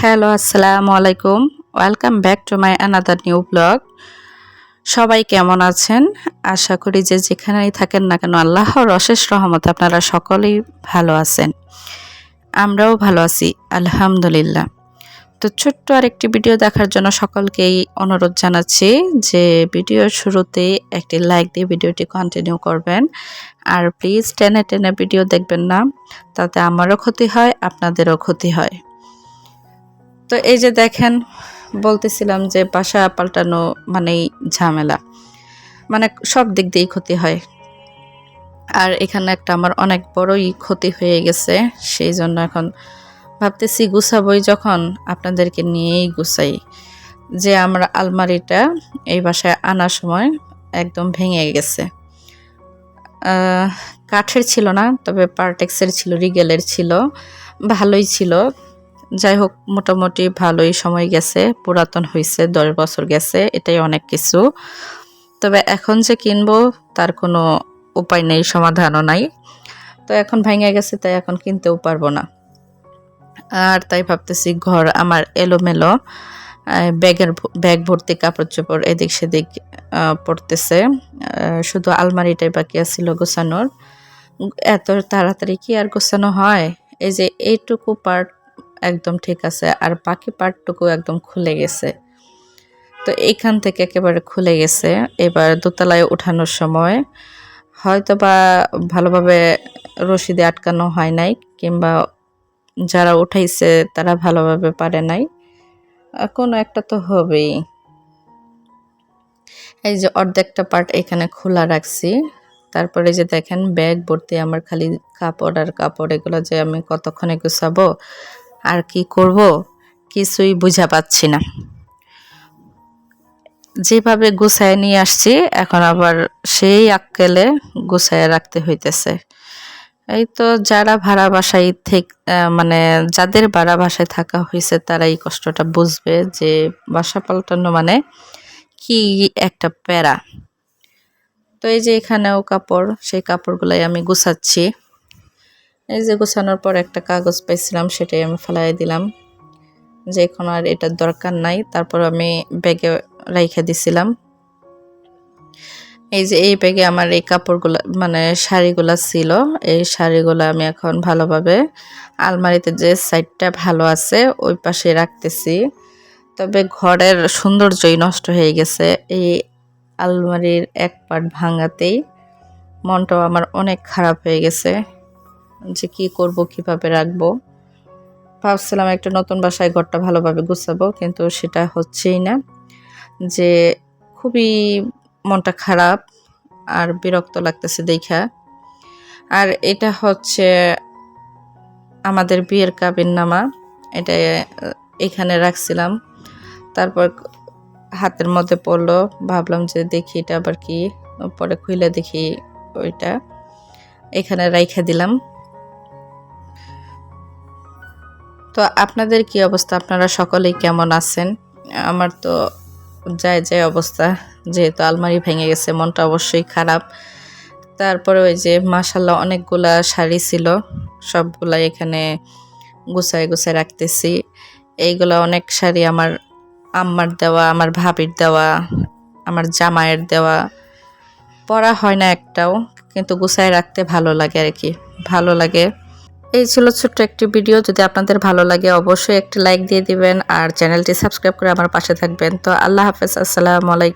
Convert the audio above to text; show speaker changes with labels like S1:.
S1: Hello, আসসালামু আলাইকুম। Welcome back to my another new blog সবাই কেমন আছেন? আশা করি যে যেখানেই থাকেন না কেন, আল্লাহর অশেষ রহমত আপনারা সকলেই ভালো আছেন। আমরাও ভালো আছি, আলহামদুলিল্লাহ। তো ছোট্ট আরেকটি ভিডিও দেখার জন্য সকলকেই অনুরোধ জানাচ্ছি যে ভিডিওর শুরুতে একটি লাইক দিয়ে ভিডিওটি কন্টিনিউ করবেন। আর প্লিজ টেনে টেনে ভিডিও দেখবেন না, তাতে আমারও ক্ষতি হয়, আপনাদেরও ক্ষতি হয়। তো এই যে দেখেন, বলতেছিলাম যে বাসা পাল্টানো মানেই ঝামেলা। মানে সব দিক দিয়েই ক্ষতি হয়। আর এখানে একটা আমার অনেক বড়ই ক্ষতি হয়ে গেছে, সেই জন্য এখন ভাবতেছি গুছাবই যখন আপনাদেরকে নিয়েই গুছাই। যে আমরা আলমারিটা এই বাসায় আনার সময় একদম ভেঙে গেছে। কাঠের ছিল না, তবে পার্টেক্সের ছিল, রিগেলের ছিল, ভালোই ছিল। যাই হোক, মোটামুটি ভালোই সময় গেছে, পুরাতন হয়েছে দশ বছর গেছে, এটাই অনেক কিছু। তবে এখন যে কিনবো, তার কোনো উপায় নেই, সমাধানও নাই। তো এখন ভেঙে গেছে, তাই এখন কিনতেও পারব না। আর তাই ভাবতেছি, ঘর আমার এলোমেলো ব্যাগের ব্যাগ ভর্তি, কাপড় চোপড় এদিক সেদিক পড়তেছে। শুধু আলমারিটাই বাকি আছিল গোছানোর। এত তাড়াতাড়ি কি আর গোছানো হয়? এই যে এইটুকু পার্ট একদম ঠিক আছে, আর বাকি পার্টটুকু একদম খুলে গেছে। তো এইখান থেকে একেবারে খুলে গেছে। এবার দোতলায় ওঠানোর সময় হয়তো বা ভালোভাবে রশিদে আটকানো হয় নাই, কিংবা যারা উঠাইছে তারা ভালোভাবে পারে নাই। কোনো একটা তো হবেই। এই যে অর্ধেকটা পার্ট এখানে খোলা রাখছি। তারপরে যে দেখেন ব্যাগ ভর্তি আমার খালি কাপড় আর কাপড়, এগুলো যে আমি কতক্ষণে গুছাবো আর কি করব? কিছুই বুঝা পাচ্ছি না। যেভাবে গুছায় নিয়ে আসছি, এখন আবার সেই আক্কেলে গুছায় রাখতে হইতেছে। এই তো যারা ভাড়া বাসায় থেকে মানে যাদের ভাড়া বাসায় থাকা হয়েছে তারা এই কষ্টটা বুঝবে যে বাসা পাল্টানো মানে কি একটা প্যারা। তো এই যে এখানেও কাপড়, সেই কাপড়গুলাই আমি গুছাচ্ছি। এই যে গোছানোর পর একটা কাগজ পাইছিলাম, সেটাই আমি ফেলাই দিলাম। যে এখন আর এটার দরকার নাই, তারপর আমি ব্যাগে রাইখে দিছিলাম। এই যে এই ব্যাগে আমার এই কাপড়গুলো মানে শাড়িগুলো ছিল, এই শাড়িগুলো আমি এখন ভালোভাবে আলমারিতে যে সাইডটা ভালো আছে, ওই পাশে রাখতেছি। তবে ঘরের সৌন্দর্যই নষ্ট হয়ে গেছে। এই আলমারির এক পাট ভাঙাতেই মনটাও আমার অনেক খারাপ হয়ে গেছে। যে কি করব, কীভাবে রাখব। ভাবছিলাম একটা নতুন বাসায় ঘরটা ভালোভাবে গুছাবো, কিন্তু সেটা হচ্ছেই না। যে খুবই মনটা খারাপ আর বিরক্ত লাগতেছে দেখা। আর এটা হচ্ছে আমাদের বিয়ের কাবিন নামা। এটা এখানে রাখছিলাম। তারপর হাতের মধ্যে পড়ল। ভাবলাম যে দেখি এটা আবার কি, পরে খুলে দেখি ওইটা। এখানে রাইখা দিলাম। তো আপনাদের কি অবস্থা? আপনারা সকলেই কেমন আছেন? আমার তো যায় যায় অবস্থা, যেহেতু আলমারি ভেঙে গেছে, মনটা অবশ্যই খারাপ। তারপরে ওই যে মাসাল্লাহ অনেকগুলা শাড়ি ছিল, সবগুলাই এখানে গুছায় গুছায় রাখতেছি। এইগুলা অনেক শাড়ি আমার আম্মার দেওয়া, আমার ভাবির দেওয়া, আমার জামাইয়ের দেওয়া। পরা হয় না একটাও, কিন্তু গুছায় রাখতে ভালো লাগে আর কি, ভালো লাগে। এই ছিল ছোট্ট একটি ভিডিও। যদি আপনাদের ভালো লাগে, অবশ্যই একটি লাইক দিয়ে দিবেন আর চ্যানেলটি সাবস্ক্রাইব করে আমার পাশে থাকবেন। তো আল্লাহ হাফেজ, আসসালামু আলাইকুম।